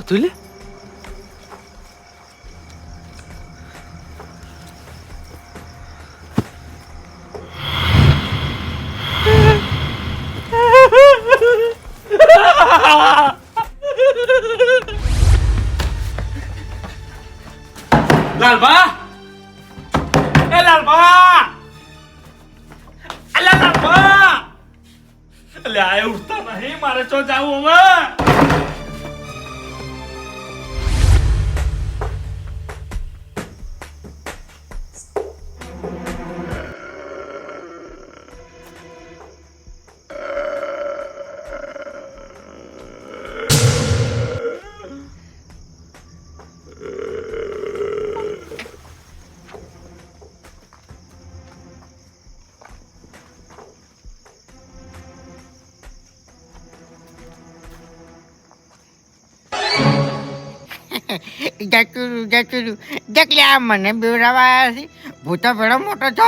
શું જતું જતું આ મને બીવડાવવા આવ્યા છે. ભૂતો પેલો મોટો છો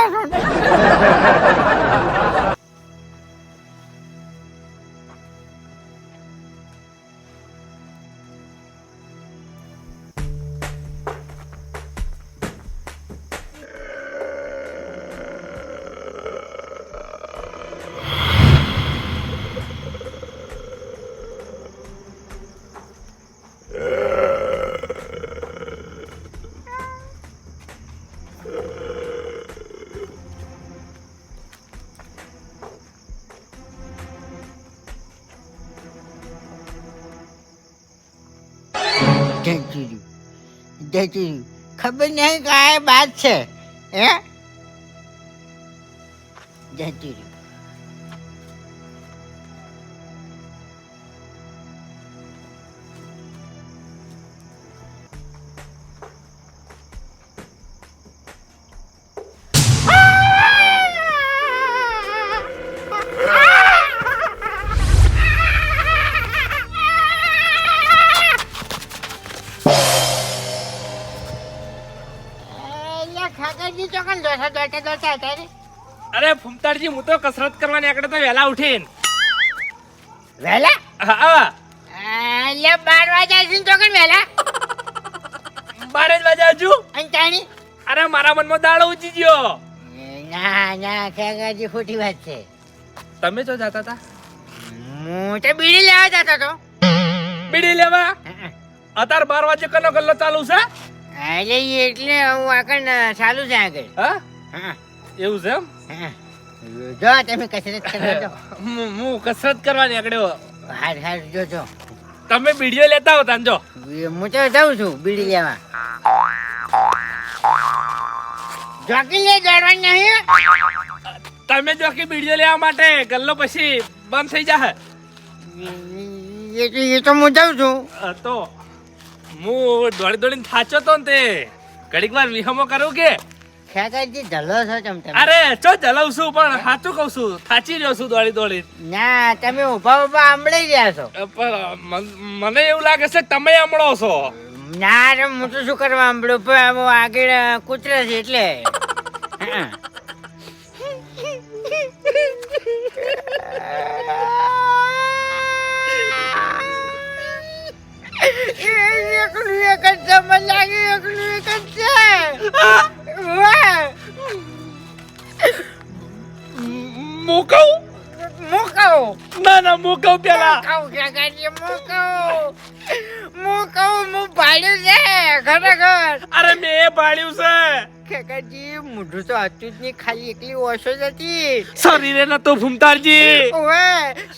જતું જતું ખબર નહીં કાંઈ વાત છે હે? જતું ખાગરજી ચોકન દોસા દોટા દોટા હતા રે અરે ફૂમતાડજી હું તો કસરત કરવા નીકળે તો વહેલા ઉઠીન. વહેલા? હા એટલે બાર વાગ્યા છે ચોકન વહેલા? બાર જ વાગ્યા હજુ અને તાણી? અરે મારા મનમાં દાડો ઉચી ગયો. ના ના ખાગરજી ખોટી વાત છે. તમે તો જાતા હતા હું તો બીડી લેવા જતો હતો. બીડી લેવા? અત્યારે બાર વાગે કનો કલ્લો ચાલુ છે? એટલે એટલે હું આગળ ચાલુ છે આગળ. હા? હા, એવું છે એમ? હા. જો તમે કસરત કરો હું હું કસરત કરવાની આગળ હાર હાર જો જો. તમે બીડીઓ લેતા હોતા ને જો. હું તો જાઉં છું બીડી લેવા. જોકી લે દોડવાનું નહીં તમે જોકી બીડીઓ લેવા માટે ગલ્લો પછી બંધ થઈ જાય એ તો હું જાઉં છું. તો. હું દોડી દોડીને થાચો તો ને તે. ઘડીક વાર વિહમો કરું કે? ખેંચાઈથી જલો છો તમ તમે? અરે ચો ચલાવ છું પણ સાચું કઉ છું થાચી રહ્યો છું દોડી દોડી ના તમે ઊભા ઊભા આંબળી રહ્યા છો. પણ મને એવું લાગે છે તમે સાંભળો છો. ના રે હું તો શું કરવા આંબળું? પણ આમ આગળ કૂતરે છે એટલે. હા. એકલું એક જ મને લાગે એકલું એક જ છે. કહું મુકાવો. ના ના મોકવ પેલા મોકવ કાકાજી, મોકવ મોકવ હું ભાડ્યું છે, ખરેખર. અરે મેં ભાડ્યું છે કાકાજી, મોઢું તો હતું જ નહીં, ખાલી એકલી ઓછો જ હતી. શરીરે નતો ભૂમતારજી ઓવે,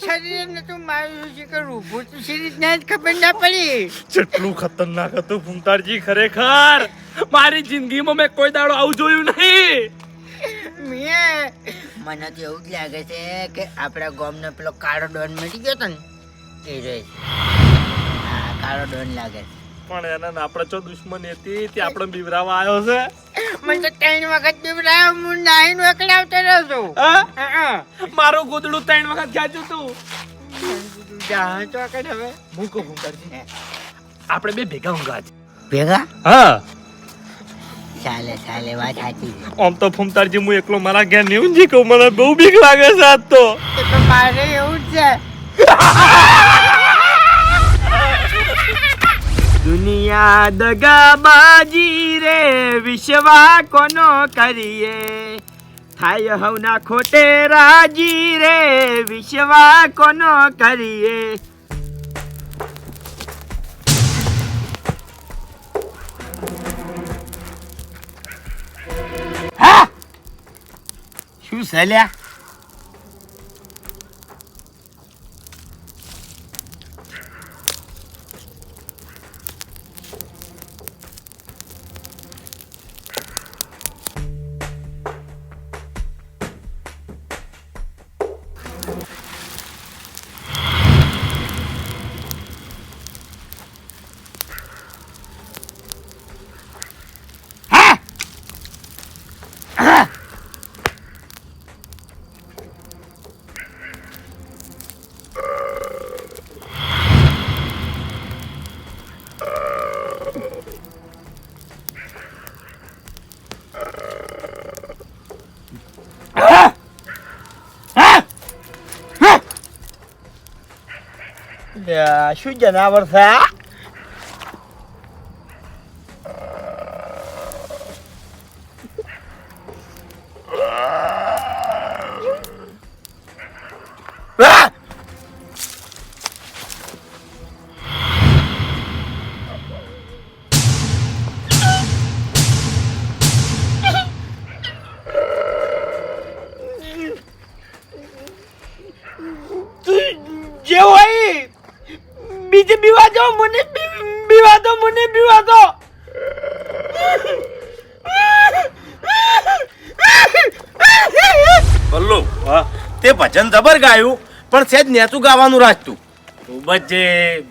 શરીરને તું મારું છે કે રૂપું તો શરીર ના જ ખબર ના પડી. જેટલું ખતરનાક હતું ભૂમતારજી ખરેખર. મારી જિંદગીમાં મેં કોઈ દાડો આવું જોયું નહીં. મીએ મને તો એવું જ લાગે છે કે આપણા ગામનો પેલો કાળો ડોન મળી ગયો તો ને એ રહે કાળો ડોન લાગે છે. પણ એને આપણે ચો દુશ્મની હતી તે આપણે બીવરાવા આવ્યો છે. મને તો ત્રણ વખત બીવડાયો હું નાહીને એકલાવતો રહ્યો છું. મારું ગોદડું ત્રણ વખત ખેંચ્યું તું. જાણ તો આગળ હવે. હું કહું આપણે બે ભેગા ઊંઘા છે. ભેગા? હા. ચાલે ચાલે વાત સાચી આમ તો ફૂમતારજી હું એકલો મારા ઘેર નહીં ઊંઘી કહું. મને બહુ બીક લાગે છે આજ તો. તો મારે એવું જ છે. દુનિયા દગાબાજી રે, વિશ્વા કોનો કરીએ? થાય હવના ખોટે રાજી રે, વિશ્વા કોનો કરીએ? શું સલ્યા શું જનાવર છે આ? તે ભજન જબર ગાયું પણ સેજ નેતું ગાવાનું રાખતું ખૂબ જ જે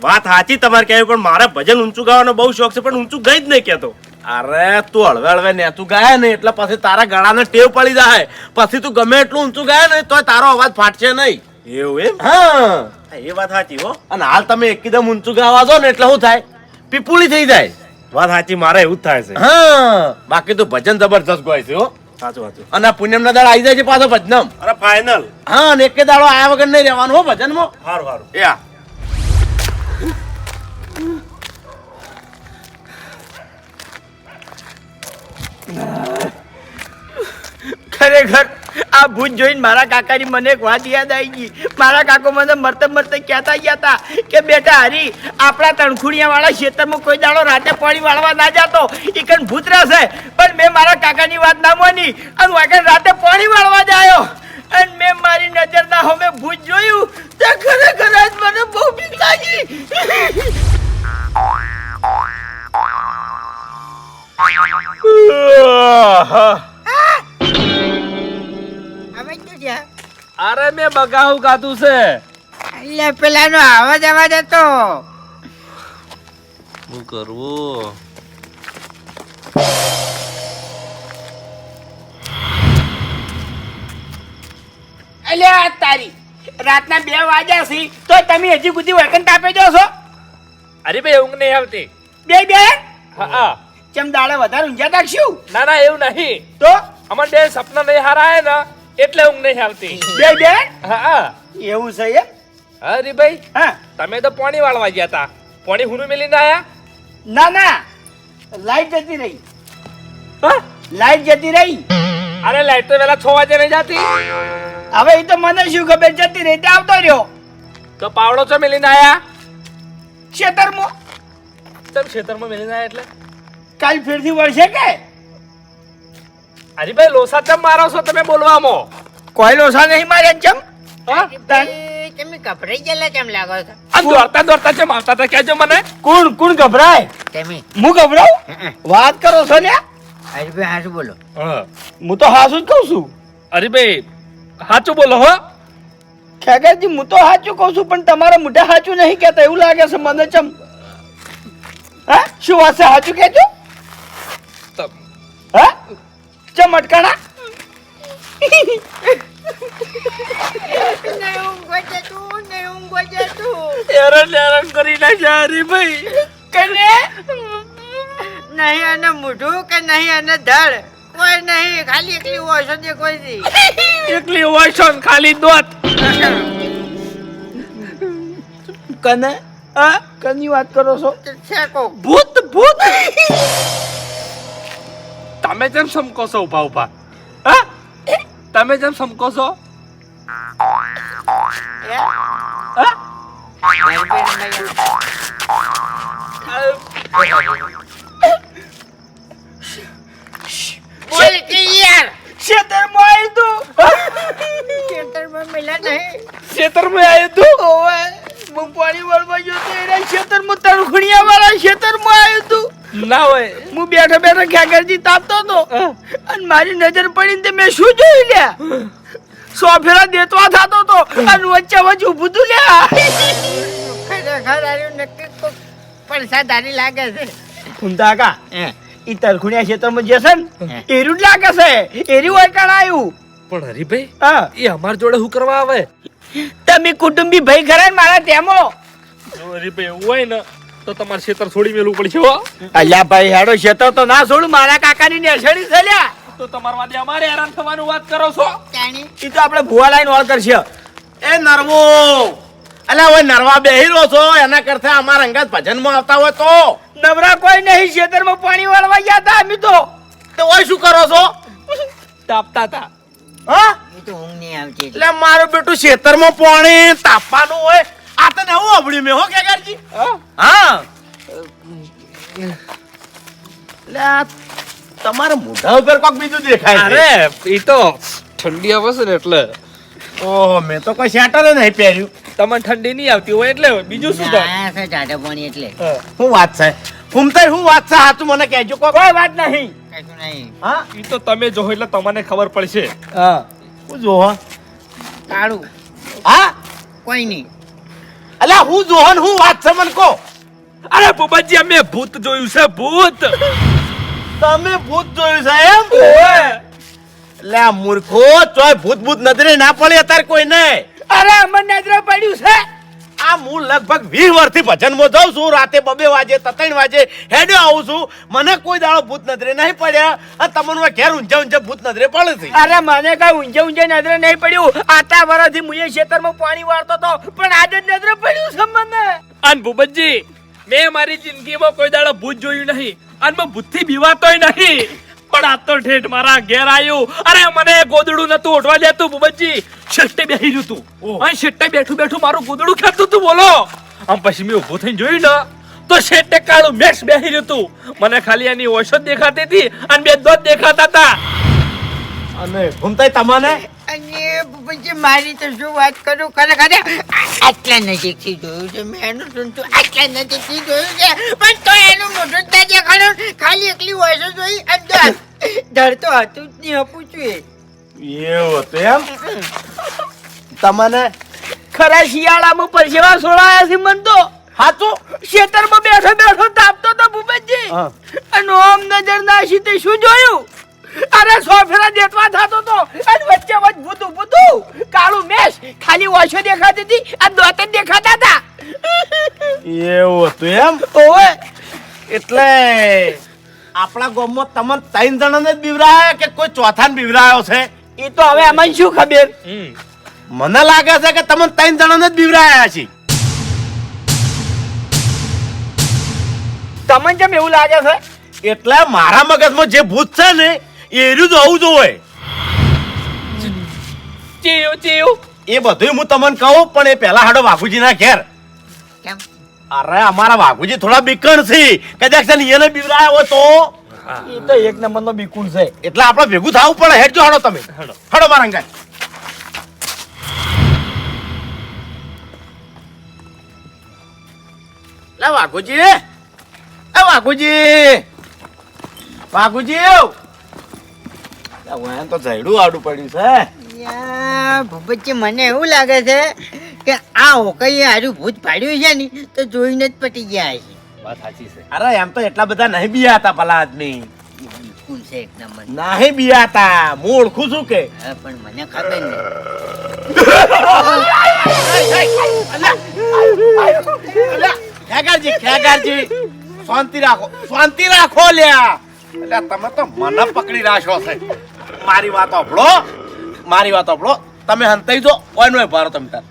વાત સાચી તમારે કહેવી પણ મારે ભજન ઊંચું ગાવાનો બહુ શોખ છે પણ ઊંચું ગઈ જ નહીં કહેતો. અરે તું હળવે હળવે નેતું ગાય ને એટલે પછી તારા ગળાને ટેવ પડી જાય. પછી તું ગમે એટલું ઊંચું ગાય ને તો તારો અવાજ ફાટશે નહીં. એવું એમ? હા. એ વાત સાચી હો. અને હાલ તમે એકદમ ઊંચું ગાવા દો ને એટલે શું થાય? પીપુળી થઈ જાય. વાત સાચી મારે એવું જ થાય છે. હા. બાકી તો ભજન જબરજસ્ત ગોય છે હો. સાચું સાચું અને પુણ્યમ ના દાડા આવી જાય છે પાછો ભજનમ. અરે ફાઇનલ હા અને એકે દાડો આયા વગર નહીં રહેવાનું હો ભજનમાં. સારું સારું યા ખરેખર આ ભૂત જોઈને મારા કાકાની મને એક વાત યાદ આવી ગઈ. મારા કાકો મને મરતે મરતે કહેતા ગયા હતા કે, બેટા હરી, આપણા તણખુડિયા વાળા ખેતરમાં કોઈ દાડો રાતે પાણી વાળવા ના જાતો. ઈ કણ ભૂત રહેશે. પણ મેં મારા કાકાની વાત ના માની. અને વાગણ રાતે પાણી વાળવા જાયો અને મેં મારી નજર ના હવે ભૂત જોયું. તે ખરેખર આજ મને બહુ બીક લાગી. હવે છે અરે મેં બગાહું ગાતું છે. એટલે પેલાનો અવાજ અવાજ હતો. શું કરવું? અલ્યા તારી રાતના બે વાગ્યા છે તો તમે હજી સુધી વળકન તાપે જો છો? અરે ભાઈ ઊંઘ નહીં આવતી. બે બે? હા. ચમ દાડે વધારે ઊંઘ્યા રાખશું ના ના એવું નહીં. તો? અમાર બે સપના નહીં હારાય ને. એટલે ઊંઘ નહીં આવતી. બે બે હા એવું છે એમ? અરે ભાઈ હા. તમે તો પાણી વાળવા ગયા હતા પાણી હુનું મેલીને આયા? ના ના. લાઈટ જતી રહી. હા? લાઈટ જતી રહી. અરે લાઈટ તો પેલા છ વાગે નહીં જતી. હવે એ તો મને શું ખબર? જતી રહી આવતો રહ્યો. તો પાવડો છો મેલીને આયા? ખેતરમાં. તમે ખેતરમાં મેલીને આયા એટલે? કાલ ફેરથી વળશે કે? અરે ભાઈ લોસા ચમ મારો છો? તમે બોલવામાં. કોઈ લોસા નહીં મારે ચમ? તમે ગભરાઈ ગયેલા કેમ લાગો છો? આ દોડતા દોડતા ચમ આવતા હતા? કહેજો મને. કોણ કોણ ગભરાય? તમે. હું ગભરાઉં. વાત કરો છો ને? અરે ભાઈ હારું બોલો. હું. તો હાસું જ કહું છું. અરે ભાઈ સાચું બોલો હો. ખેગરજી હું તો સાચું કહું છું પણ તમારા મોઢા સાચું નહીં કહેતા એવું લાગે છે મને ચમ. હા? શું વાત છે? સાચું કહેજો. હા? ચમ મટકાણા હેરાન હેરાન કરી નાખ્યા હરી ભાઈ. કને નહીં અને મોઢું કે નહીં અને ધડ? કોઈ નહીં ખાલી એકલી ઓછો દે કોઈ દી એકલી ઓછો ખાલી દોત. કને? કની વાત કરો છો? છે કોક. ભૂત ભૂત. તમે જેમ સમકો છો ઊભા. ઊભા તમે જેમ સમકો છો બોલ કે યાર ખેતરમાં આવ્યું તું ખેતરમાં મેલા નહીં. ખેતરમાં આવ્યું તું? ઓવે હું પાણી વાળવા ગયો તો એના ખેતરમાં તણખુણિયા વાળા ખેતરમાં આવ્યું તું? ના હોય. હું બેઠો બેઠો ખેકરજી તાપતો હતો. અને મારી નજર પડીને તે મેં શું જોઈ લ્યા? સો ફેરા દેતવા થતો હતો. અને વચ્ચે વચ્ચે ઊભું તું લ્યા. ખરેખર નક્કી લાગે છે. કુંતા કા ઈ તરખુણિયા ક્ષેત્રમાં જે છે ને એરું જ લાગે છે. એરું હોય કાણ આવ્યું પણ હરીભાઈ હા. એ અમાર જોડે શું કરવા આવે? તમે કુટુંબી ભાઈ ખરા ને મારા તેમો હરીભાઈ એવું હોય ને તો તમારે ખેતર છોડી મેલું પડશે હો. અલ્યા ભાઈ હેડો ખેતર તો ના છોડું મારા કાકાની નેસડી છે લ્યા. તો તમારા માટે અમારે હેરાન થવાનું વાત કરો છો. ઈ તો આપણે ભુવા લાઈન ઓળ કરશે. એ નરવો. અલ્યા ઓય નરવા બેહી રહ્યો છો એના કરતા અમારા અંગત ભજનમાં આવતા હોય તો. નવરા કોઈ નહીં ખેતરમાં પાણી વાળવા ગયા હતા અમે તો. તો ઓય શું કરો છો? તાપતા તા હા? એ તો ઊંઘ નહીં આવતી. એટલે. એટલે મારું બેટું ખેતરમાં પાણી તાપવાનું હોય આ તને હું અવડ્યું મેં હો કેગારજી હા? તમારા મોઢા ઉપર કોક બીજું દેખાય છે. અરે એ તો ઠંડી આવે છે ને એટલે. ઓહો મેં તો કોઈ શેટર નહીં પહેર્યું. તમને ઠંડી નહીં આવતી હોય એટલે બીજું શું થાય છે જાડા પાણી એટલે. શું વાત છે? તો શું વાત છે હાચું મને કહેજો કોઈ વાત નહીં. કશું નહીં. હા? એ તો તમે જો એટલે તમને ખબર પડશે. હા. હું જોહો. કાળું. હા? કોઈ નહીં. અલ્યા હું જોહન હું વાત છે મને કહો? અરે બુબાજી અમે ભૂત જોયું છે ભૂત. તમે ભૂત જોયું છે એમ? લે મૂર્ખો ચોય ભૂત ભૂત નજરે ના પડે અત્યારે કોઈ નહીં. અરે અમને નજરે પડ્યું છે. આ હું લગભગ વીસ વર્ષથી ભજનમાં જાઉં છું. રાતે બબે વાજે ત્રણ વાજે હેડે આવું છું. મને કોઈ દાડો ભૂત નજરે નહીં પડ્યા. અને તમને ઘેર ઊંચા ઊંચા ભૂત નજરે પડે છે. અરે મને કઈ ઊંચે ઊંચે નજરે નહીં પડ્યું. આટલા વર્ષથી મુએ ખેતરમાં પાણી વાળતો તો પણ આજે નજરે પડ્યું છે મને. અન ભૂપતજી મેં મારી જિંદગીમાં કોઈ દાડો ભૂત જોયું નહીં. અને મેં ભૂતથી બીવાતોય નહીં. પણ આ તો ઠેઠ મારા ઘેર આવ્યું અરે મને ગોદડું નતું ઉઠવા દેતું બુબજી શેટ્ટે બેહી રહ્યું તું. અને શેટ્ટે બેઠું બેઠું મારું ગોદડું ખેંચતું તું બોલો. આમ પછી મેં ઊભો થઈને જોયું ને તો શેટ્ટે કાળું મેક્સ બેહી રહ્યું તું. મને ખાલી એની ઓછો દેખાતી હતી અને બે દોત દેખાતા હતા. અને ઘૂમતાય તમને? અને પછી મારી તો શું વાત કરું? ખરેખર આટલા નજીકથી જોયું છે. મેં એનું સુનતું આટલા નજીકથી જોયું છે. પણ તો એનું મોઢું જ ના દેખાડ્યું ખાલી એકલી વોઇસ જોઈ. અંદર. ડર તો હતું જ નહીં પૂછ્યું એવું હતું એમ? તમને ખરા શિયાળામાં પરસેવા સોળાયા છે મન તો? હાચું? ખેતરમાં બેઠો બેઠો તાપતો તો ભૂપતજી. અને ઓમ નજર નાશી તે શું જોયું? અરે સો ફેરા દેતવા થતો તો. અને વચ્ચે વચ ભૂતું ભૂતું. કાળું મેશ. ખાલી ઓછો દેખાતી હતી આ દોત દેખાતા હતા. એવું હતું એમ? ઓવે. એટલે આપણા ગામમાં તમને ત્રણ જણાને જ બીવરાયા કે કોઈ ચોથાને બીવરાયો છે? એ તો હવે અમને શું ખબર? મને લાગે છે કે તમને ત્રણ જણાને જ બીવરાયા છે. તમને કેમ એવું લાગે છે? એટલે મારા મગજમાં જે ભૂત છે ને એ રહ્યું જ હોવું જોઈએ ચીયું ચીયું. એ બધું હું તમને કહું પણ એ પહેલા હાડો વાઘુજીના ઘેર. કેમ? અરે અમારા બાપુજી થોડા બીકણ છે. કદાચ છે ને એને બીવરાયા હોય તો. એ તો એક નંબર નો બિકુલ છે. એટલે આપણે ભેગું થવું પડે. હેડજો હાડો તમે. હેડો. હાડો મારા અંગાત લે વાઘુજી. એ વાઘુજી. વાઘુજી તો જયડું આડું પડ્યું છે ભૂપતજી મને એવું લાગે છે કે આ હોકઈએ હારું ભૂત પાડ્યું છે ને તો જોઈને જ પટી ગયા છે. વાત સાચી છે. અરે એમ તો એટલા બધા નહીં બી હતા પેલા આદમી. બિલકુલ છે એક નંબર. નહીં બિયા હતા. હું ઓળખું છું કે? પણ મને ખબર નહીં ખેગારજી ખેગારજી. શાંતિ રાખો. શાંતિ રાખો લ્યા. એટલે તમે તો મને પકડી રાખો છે. મારી વાત સાંભળો. મારી વાત સાંભળો. તમે હંતાઈ જો ઓય ભારો તમે તાર.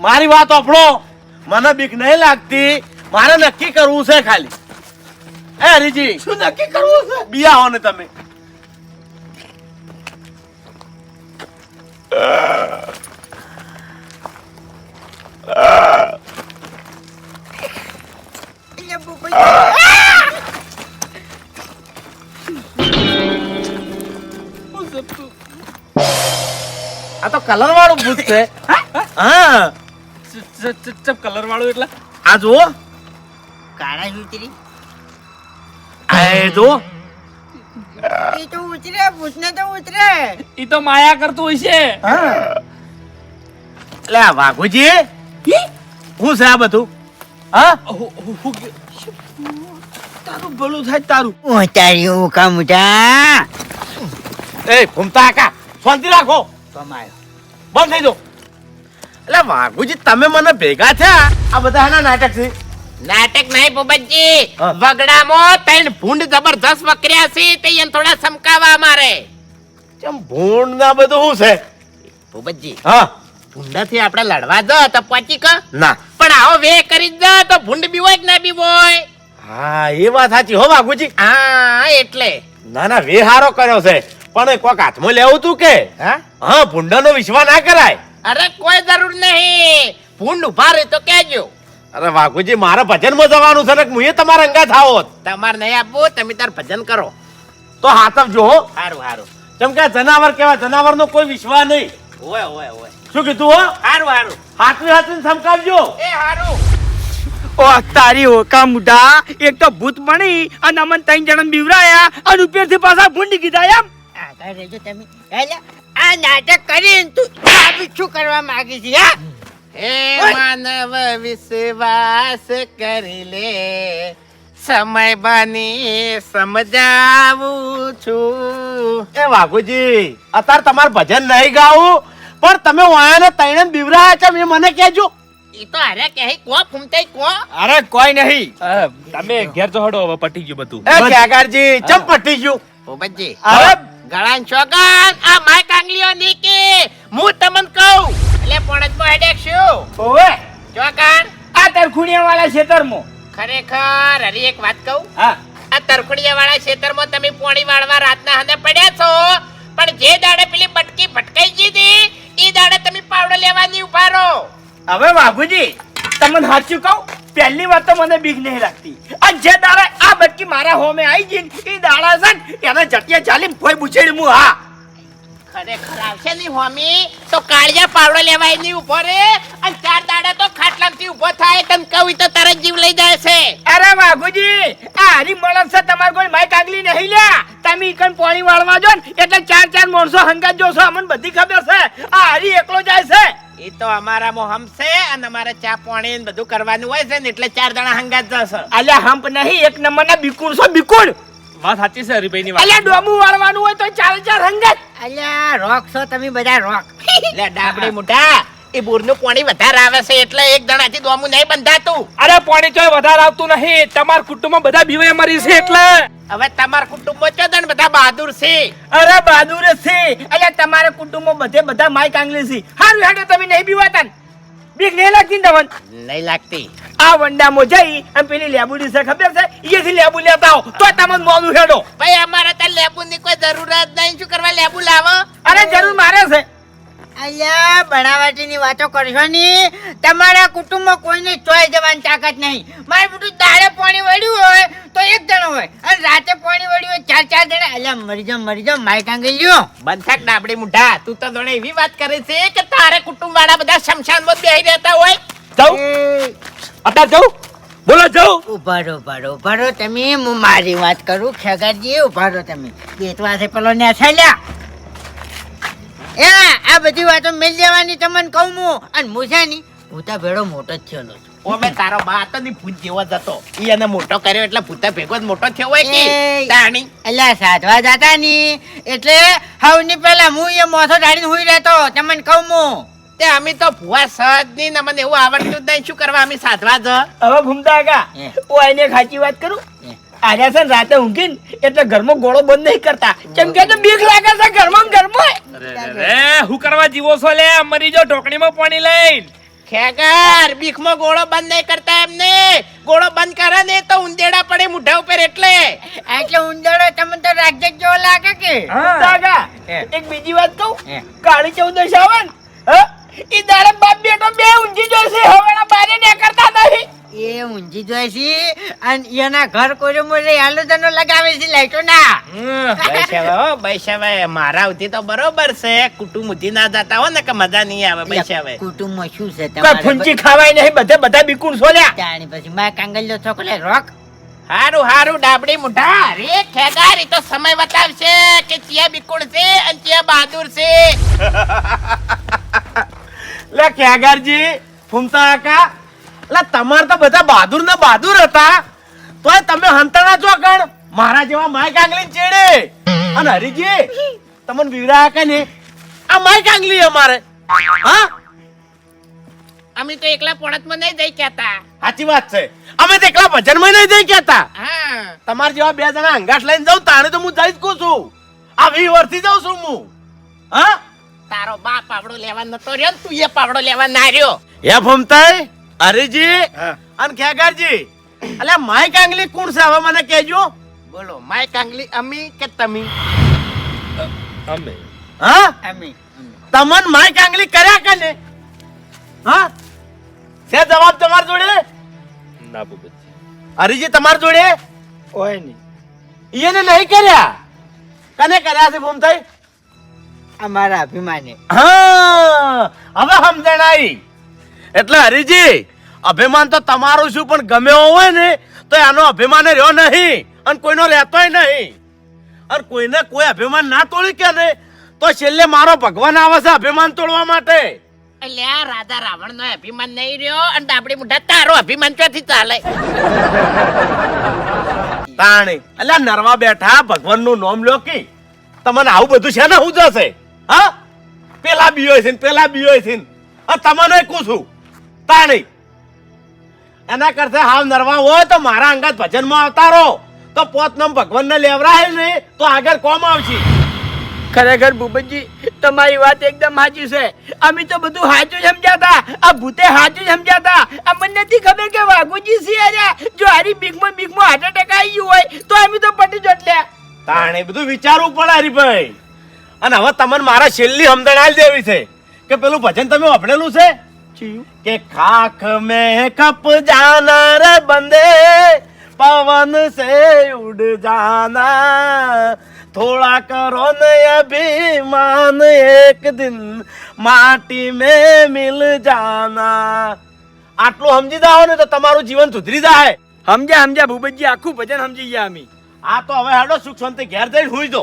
મારી વાત સાંભળો. મને બીક નહીં લાગતી. મારે નક્કી કરવું છે ખાલી. એ હરીજી? શું નક્કી કરવું છે? બિયા હો ને તમે. એટલે આ તો કલર વાળું ભૂત છે. હા. ચપ કલર વાળું એટલે? આ જુઓ. કાળા ઉતરી આ એ જુઓ. એ તો ઉતરે ભૂતને તો ઉતરે. ઈ તો માયા કરતું હોય છે. એટલે આ વાઘુજી શું છે આ બધું? હા? હુ- હુ- હુ તારું ભલું થાય તારું. ઉતાર્યું કમુટા એ ભૂમતા કાકા શાંતિ રાખો. કમાયો. બંધ થઈ દો એટલે વાઘુજી તમે મને ભેગા થયા? આ બધા એના નાટક છે. નાટક નહીં પોપટજી. વગડામાં ત્રણ ભૂંડ જબરજસ્ત વકર્યા છે તે એને થોડા સમકાવા મારે. ચમ ભૂંડ ના બધું શું છે? પોપટજી હા. ભૂંડાથી આપણે લડવા દો તો પચી ક. ના. પણ આવો વે કરી દો તો ભૂંડ બી હોય કે ના બી હોય. હા એ વાત સાચી હો વાઘુજી. હા એટલે. ના ના વે હારો કર્યો છે. પણ કોક હાથમાં લેવું તું કે? હા? હા ભૂંડાનો વિશ્વાસ ના કરાય. અરે કોઈ જરૂર નહીં. ભૂંડ ઊભા રહે તો કેજો અરે વાઘુજી મારે ભજનમાં જવાનું છે ને હું તમારા અંગા થાવો તમારે નહીં આપવું તમે તાર ભજન કરો. તો હાથવ જો સારું સારું કેમ કે જનાવર કેવા જનાવર નો કોઈ વિશ્વાસ નહીં. ઓય ઓય ઓય શું કીધું હો? સારું સારું હાથવી હાથવી સમકાવજો. એ સારું ઓ તારી ઓકા મુઢા એક તો ભૂત બની અને અમન ત્રણ જણા બીવરાયા અને ઉપરથી પાછા ભૂંડી કીધા એમ? આગળ રહેજો તમે. એટલે આ નાટક કરીને તું આ પીછું કરવા માંગી છે હા? હે માનવ વિશ્વાસ કરી લે. સમય બની સમજાવું છું. એ વાઘુજી અત્યારે તમારે ભજન નહીં ગાવું પણ તમે વાયાને તૈણે બીવરાયા છો એ મને કહેજો. એ તો અરે કે કો ફૂમતે કો અરે કોઈ નહીં. તમે ઘેર જો હડો હવે પટી ગયું બધું. એ ચમ પટી ગયું? હવે ગળાન ચોગન આ માય કાંગલીઓ નીકી. હું તમને કહું એટલે પોણજમાં હેડેક શું ઓવે. ચોગન આ તરખુડિયા વાળા ખેતરમાં ખરેખર હરી એક વાત કહું. હા. આ તરખુડિયા વાળા ખેતરમાં તમે પોણી વાળવા રાતના હને પડ્યા છો. પણ જે દાડે પેલી બટકી ભટકાઈ ગઈ હતી એ દાડે તમે પાવડો લેવાની ઊભા રહો. હવે બાબુજી તમને સાચું કહું પહેલી વાત તો મને બીક નહીં લાગતી. અને જે દાડા આ બટકી મારા હોમે આવી ગઈ એ દાડા છે ને એના જટિયા ચાલી ભોય પૂછેડી હું હા. ખરેખર આવશે નહીં હોમી. તો કાળિયા પાવડો લેવાય નહીં ઊભો રે. અને ચાર દાડા તો ખાટલામાંથી ઊભો થાય તને કહું તો તારા જીવ લઈ જાય છે. અરે બાબુજી આ હરી મળસ છે તમારે કોઈ માય આગલી નહીં લ્યા તમે ઈકન પાણી વાળવા જો ને એટલે ચાર ચાર માણસો હંગાત જોશો અમને બધી ખબર છે. આ હરી એકલો જાય છે. એ તો અમારામાં હમશે અને અમારે ચા પાણી ને બધું કરવાનું હોય છે ને એટલે ચાર જણા હંગાત જશે. અલ્યા હંપ નહીં એક નંબરના બિકુડ છો બિકુડ વાત સાચી છે હરીભાઈ ની વાત. અલ્યા ડોમું વાળવાનું હોય તો ચાર ચાર હંગાત. અલ્યા રોક છો તમે બધા રોક. એટલે ડાબડી મોટા એ બોરનું પાણી વધારે આવે છે એટલે એક જણાથી ડોમુ નહીં બંધાતું. અરે પાણી ચોય વધારે આવતું નહીં. તમાર કુટુંબમાં બધા બીવાય મરી છે એટલે. હવે તમારા કુટુંબમાં ચો દણ બધા બહાદુર છે? અરે બહાદુર છે. અલ્યા તમારા કુટુંબમાં બધે બધા માઈક કાંગલી છે. હારું હેડો તમે નહીં બીવાતા ને? બીક નહીં લાગતી ને તમને? નહીં લાગતી. આ વંડામાં જઈ અને પેલી લેબુડી છે ખબર છે? અહીંયાથી લેબુ લેતા આવો. તો તમને મોડું હેડો. ભાઈ અમારે ત્યાં લેબુ ની કોઈ જરૂરત નહીં. શું કરવા લેબુ લાવો? અરે જરૂર મારે છે. અલ્યા બનાવટીની વાતો કરશો ની? તમારા કુટુંબમાં કોઈને ચોય જવાની તાકાત નહીં. મારે બધું દાડે પાણી વળ્યું હોય તો એક જણો હોય. અને રાતે પાણી વળ્યું હોય ચાર ચાર જણા. અલ્યા મરી જાઓ મરી જાઓ માય આંગી લ્યો બંધાક ડાબડી મુઢા. તું તો જોડે એવી વાત કરે છે કે તારે કુટુંબ વાળા બધા શમશાનમાં બેહી રહેતા હોય. જાઉં. અત્યારે જાઉં. બોલો જો ઊભા રહો ઊભા રહો ઊભા રહો તમે. હું મારી વાત કરું ખેગાજી ઊભા રહો તમે. બેટવાથી પેલો ને લ્યા. એ આ બધી વાતો મેલ દેવાની તમને કહું હું. અને હું છે હું તો ભેડો મોટો જ થયેલો છું. ઓમે તારો બા તો ની ભૂત જેવો જ હતો. ઈ એને મોટો કર્યો એટલે ભૂતા ભેગો જ મોટો થયો હોય કે? તાણી. એટલે સાધવા જતા ની. એટલે હવની પેલા હું એ મોથો ઢાળીને હુઈ રહેતો તમને કહું હું. તે અમે તો ભુવા સહજની ને મને એવું આવડતું જ નહીં. શું કરવા અમે સાધવા જ? હવે હું. એક સાચી વાત કરું. આર્યા છે ને રાતે ઊંઘીને એટલે ઘરમાં ગોળો બંધ નહીં કરતા. કેમ કે તો બીક લાગે છે ઘરમાં ને ઘરમાં. અરે હું કરવા જીવો છો લે? મરી જો ઢોકણીમાં પાણી લઈને. ખેગર બીખમાં ગોળો બંધ નહીં કરતા એમને. ગોળો બંધ કરે ને તો ઉંદેડા પડે મુઢા ઉપર એટલે. એટલે ઉંદેડો તમે તો રાક્ષસ જેવો લાગે કે? દાદા એક બીજી વાત કહું? કાળી ચૌદશ આવે ને હ? ઈ દાડે બાપ બેટો બે ઊંઘી જશે હવેના બારે કરતા નહીં. એ ઊંઝી જાય છે અને એના ઘર કોરે મોરે આલુદનો લગાવે છે લાઈટો ના બૈસાવે બૈસાવે મારા ઉતી તો બરોબર છે. કુટુંબ ઉતી ના જતા હો ને કે મજા નહીં આવે બૈસાવે કુટુંબમાં શું છે તમારે ફૂંચી ખાવાય નહીં બધે બધા બીકુણ સોલ્યા જાણી પછી મા કાંગલ્યો છોકલે રોક. હારું હારું ડાબડી મુઢા. રે ખેગાર તો સમય બતાવશે કે ચિયા બિકુળ છે અને ચિયા બહાદુર છે. લે ખેગારજી ફૂમતા કાકા. લે તમાર તો બધા બહાદુર ને બહાદુર હતા. તોય તમે હંતાણા છો કણ મારા જેવા માય આંગલી ચેડે. અને હરીજી તમને વિવરા કે ને આ માય આંગલી અમારે. હા? અમે તો એકલા પોણતમાં નહીં જઈ કેતા સાચી વાત છે. અમે તો એકલા ભજનમાં નહીં જઈ કેતા તમાર જેવા બે જણા અંગાસ લઈને જાઉં તાણે તો હું જઈ જ કહું છું. આ વી વર્ષથી જાઉં છું હું. હા? તારો બાપ પાવડો લેવા નતો રહ્યો ને તું એ પાવડો લેવા ના રહ્યો. હે ફમતાઈ હરીજી અને ખેગારજી? અલ્યા માય કાંગલી કોણ છે? હવે મને કહેજો. બોલો માય કાંગલી અમી કે તમી? અમે. હા? અમે તમન માય કાંગલી કર્યા કને હા? છે જવાબ તમાર જોડે? ના ભૂપતજી હરીજી તમાર જોડે? ઓય નહીં. એને નહીં કર્યા? કને કર્યા છે થઈ અમારા અભિમાને. હા હવે સમજણ આવી એટલે હરીજી અભિમાન તો તમારું શું પણ ગમે હોય ને તો એનો અભિમાન રહ્યો નહીં અને કોઈનો રહેતોય નહીં. અને કોઈને કોઈ અભિમાન ના તોડી કે ને તો છેલ્લે મારો ભગવાન આવે છે અભિમાન તોડવા માટે. અલ્યા રાધા રાવણ નો અભિમાન નહીં રહ્યો અને મુઢા તારો અભિમાન ક્યાંથી ચાલે? તાણી અલ્યા નરવા બેઠા ભગવાનનું નામ કી. તમને આવું બધું છે ને હું જશે? હા? પેલા બીયો છે ને પેલા બીયો છે તમને કહું છું? તાણી એના કરતા હાવ નરવા હોય તો મારા અંગત ભજનમાં આવતા રહો. તો પોતનમ ભગવાન ને લેવરાય ને તો આગળ કોમ આવશે? ખરેખર ભૂપતજી તમારી વાત એકદમ સાચી છે. અમે તો બધું સાચું સમજાતા. આ ભૂતે સાચું સમજાતા. અમને નથી ખબર કે વાઘુજી છે અરે. જો હારી બીકમાં બીકમાં હાર્ટ એટેક આવી ગયું હોય તો અમે તો પટી જોટલ્યા તાણે બધું વિચારવું પડે હરીભાઈ. અને હવે તમને મારા છેલ્લી સમજણ આવી દેવી છે કે પેલું ભજન તમે વાપરેલું છે? કે ખાખ મે કપ જાના રે બંદે પવન સે ઉડ જાના થોડા કરો ને અભિમાન એક દિન માટી મે મિલ જાના આટલું સમજી જાઓ ને તો તમારું જીવન સુધરી જાય. સમજ્યા સમજ્યા ભૂપતજી આખું ભજન સમજી ગયા અમે. આ તો હવે હાડો સુખ શાંતિ ઘેર જઈને હુઈ દો